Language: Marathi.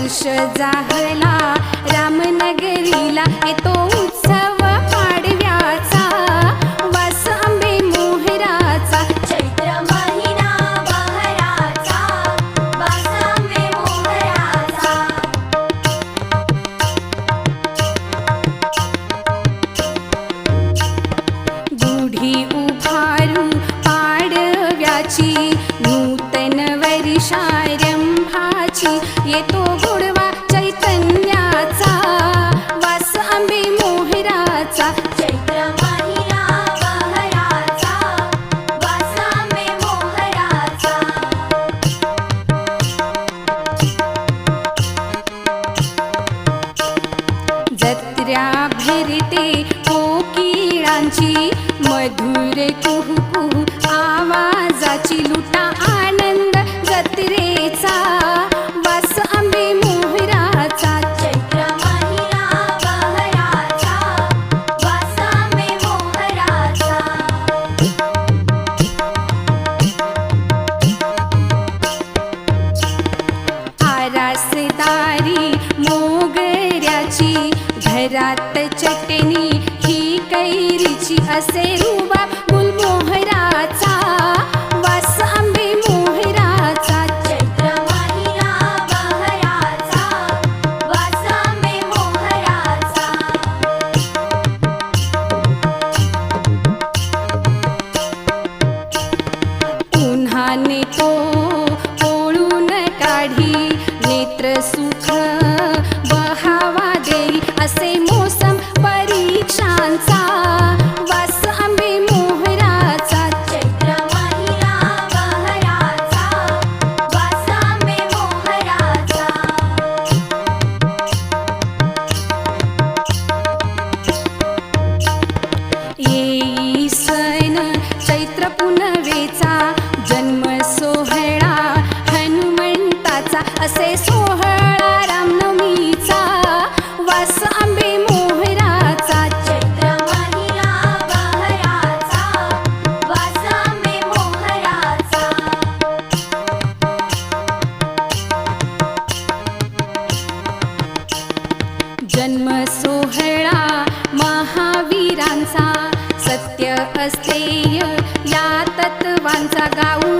हर्ष जाहला रामनगरीला येतो उत्सव पाडव्याचा. वास आंबे मोहराचा चैत्र महिना बहराचा. वासांबे मोहराचा. गुढी उभारू पाडव्याची नूतन येतो गोडवा चैतन्याचा. वास आंबे मोहराचा. जत्र्या भरते कोकिळांची मधुर कुहू कुहू आवाजाची लुटा आनंद जत्रेचा तारी मोगऱ्याची घरात चटणी ही कैरीची असे रुबा गुलमोहराचा नेत्र सुख बहावा देई असे मोसम परीक्षांचा. वास आंबे मोहराचा. चैत्र महिना बहराचा वासांबे मोहराचा. येई सण चैत्र पुनवेचा. असे सोहळा रामनवमीचा वास आंबे मोहराचा चैत्र महिना बहराचा मोहराचा. जन्म सोहळा महावीरांचा सत्य अस्तेय या तत्वांचा गाऊ